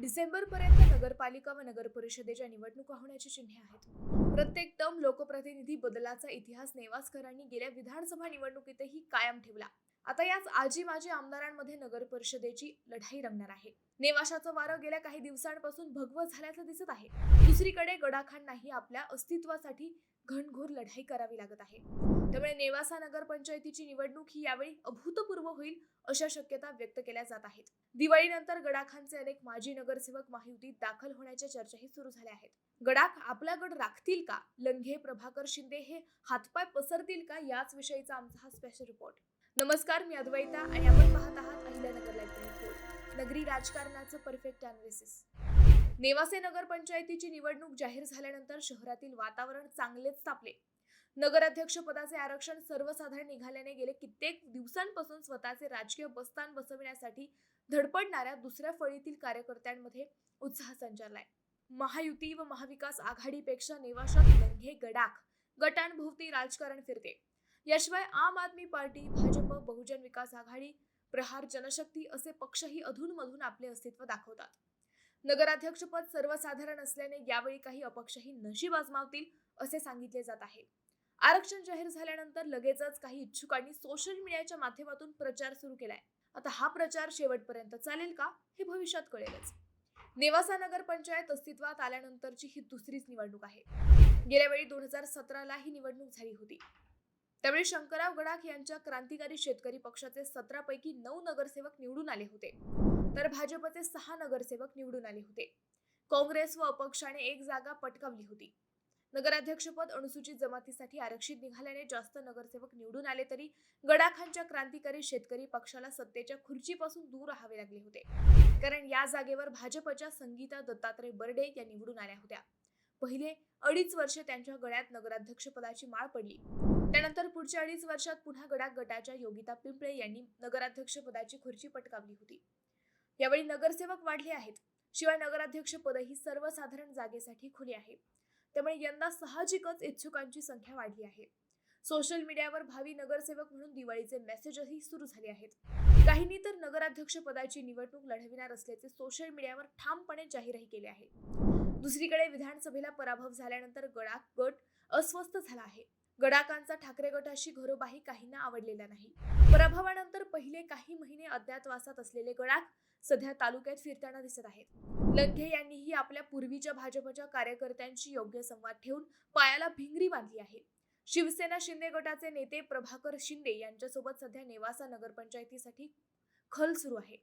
डिसेंबरपर्यंत नगरपालिका व नगर परिषदेच्या निवडणुका होण्याची चिन्हे आहेत. प्रत्येक टर्म लोकप्रतिनिधी बदलाचा इतिहास नेवासकरांनी गेल्या विधानसभा निवडणुकीतही कायम ठेवला. आता याच आजी माजी आमदारांमध्ये नगर परिषदेची लढाई रंगणार आहे. नेवाशाचं वारं गेल्या काही दिवसांपासून भगवं झाल्याचं दिसत आहे. दुसरीकडे गडाखांनाही आपल्या अस्तित्वासाठी घनघोर लढाई करावी लागत आहे. त्यामुळे नेवासा नगर पंचायतीची निवडणूक ही यावेळी अभूतपूर्व होईल अशा शक्यता व्यक्त केल्या जात आहेत. दिवाळीनंतर गडाखांचे अनेक माजी नगरसेवक महायुतीत दाखल होण्याच्या चर्चाही सुरू झाल्या आहेत. गडाख आपला गड राखतील का? लंघे प्रभाकर शिंदे हे हातपाय पसरतील का? याच विषयीचा आमचा हा स्पेशल रिपोर्ट नमस्कार मी अद्वैता आणि आपण पाहत आहात अहिल्यानगर लाईव्ह रिपोर्ट नगरी राजकारणाचं परफेक्ट अनालिसिस नेवासे नगरपंचायतीची निवडणूक जाहीर झाल्यानंतर शहरातील वातावरण चांगलेच तापले. नगराध्यक्ष पदाचे आरक्षण सर्वसाधारण निघाल्याने गेले कित्येक दिवसांपासून स्वतःचे राजकीय बस्तान बसविण्यासाठी धडपडणाऱ्या दुसऱ्या फळीतील कार्यकर्त्यांमध्ये उत्साह संचारलाय. महायुती व महाविकास आघाडीपेक्षा नेवाशात लंघे गडाख गटांभोवती राजकारण फिरते. याशिवाय आम आदमी पार्टी भाजप बहुजन विकास आघाडी प्रहार जनशक्ती असे पक्षही अधूनमधून आपले अस्तित्व दाखवतात. नगराध्यक्षपद सर्वसाधारण असल्याने यावेळी काही अपक्षही नशीब आजमावतील असे सांगितले जात आहे. आरक्षण जाहीर झाल्यानंतर लगेचच काही इच्छुकांनी सोशल मीडियाच्या माध्यमातून प्रचार सुरू केलाय. आता हा प्रचार शेवटपर्यंत चालेल का हे भविष्यात कळेलच. नेवासा नगर पंचायत अस्तित्वात आल्यानंतरची ही दुसरीच निवडणूक आहे. गेल्या वेळी दोन हजार सतराला ही निवडणूक झाली होती. त्यावेळी शंकरराव गडाख यांच्या क्रांतिकारी शेतकरी पक्षाचे सतरा पैकी नऊ नगरसेवक निवडून आले होते. तर भाजपचे सहा नगरसेवक निवडून आले होते. काँग्रेस व अपक्षाने एक जागा पटकावली होती. नगराध्यक्षपद अनुसूचित जमातीसाठी आरक्षित निघाल्याने जास्त नगरसेवक निवडून आले तरी गडाखांच्या क्रांतिकारी शेतकरी पक्षाला सत्तेच्या खुर्चीपासून दूर राहावे लागले होते. कारण या जागेवर भाजपच्या संगीता दत्तात्रय बर्डे या निवडून आल्या होत्या. पहिले अडीच वर्षे त्यांच्या गळ्यात नगराध्यक्षपदाची माळ पडली. त्यानंतर पुढच्या अडीच वर्षात पुन्हा गडाख गटाच्या योगिता पिंपळे यांनी नगराध्यक्षपदाची खुर्ची पटकावली होती. यावेळी नगरसेवक वाढले आहेत. शिवाय नगराध्यक्ष पदही सर्वसाधारण जागेसाठी खुले आहे. त्यामुळे यंदा साहजिकच इच्छुकांची संख्या वाढली आहे. सोशल मीडियावर भावी नगरसेवक म्हणून दिवाळीचे मेसेजही सुरू झाले आहेत. काहींनी तर नगराध्यक्ष पदाची निवडणूक लढविणार असल्याचे सोशल मीडियावर ठामपणे जाहीरही केले आहे. दुसरीकडे विधानसभेला पराभव झाल्यानंतर गडाख गट अस्वस्थ झाला आहे. गडाकांचा ठाकरे गटाशी घरोबाही काहींना आवडलेला नाही. पराभवानंतर पहिले काही महिने अज्ञातवासात असलेले गडाख सध्या तालुक्यात फिरताना दिसत आहेत. लंघे यांनीही आपल्या पूर्वीच्या भाजपच्या कार्यकर्त्यांशी योग्य संवाद ठेवून पायाला भिंगरी बांधली आहे. शिवसेना शिंदे गटाचे नेते प्रभाकर शिंदे यांच्यासोबत सध्या नेवासा नगरपंचायतीसाठी खल सुरू आहे.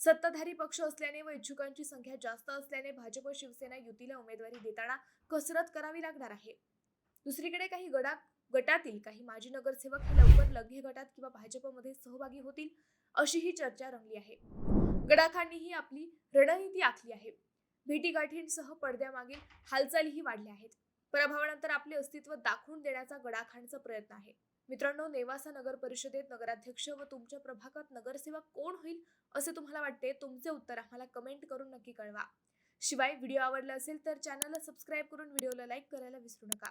सत्ताधारी पक्ष असल्याने व इच्छुकांची संख्या जास्त असल्याने भाजप शिवसेना युतीला उमेदवारी देताना कसरत करावी लागणार आहे. दुसरीकडे काही गडा गटातील काही माजी नगरसेवक हे लवकर लंघे गटात किंवा भाजपमध्ये सहभागी होतील अशीही चर्चा रंगली आहे. गडाखांनीही आपली रणनीती आखली आहे. भेटीगाठींसह पडद्यामागील हालचालीही वाढल्या आहेत. पराभवानंतर आपले अस्तित्व दाखवून देण्याचा गडाखांचा प्रयत्न आहे. मित्रांनो नेवासा नगर परिषदेत नगराध्यक्ष व तुमच्या प्रभागात नगरसेवक कोण होईल असे तुम्हाला वाटते? तुमचे उत्तर आम्हाला कमेंट करून नक्की कळवा. शिवाय व्हिडिओ आवडला असेल तर चॅनलला सबस्क्राईब करून व्हिडिओला लाईक करायला विसरू नका.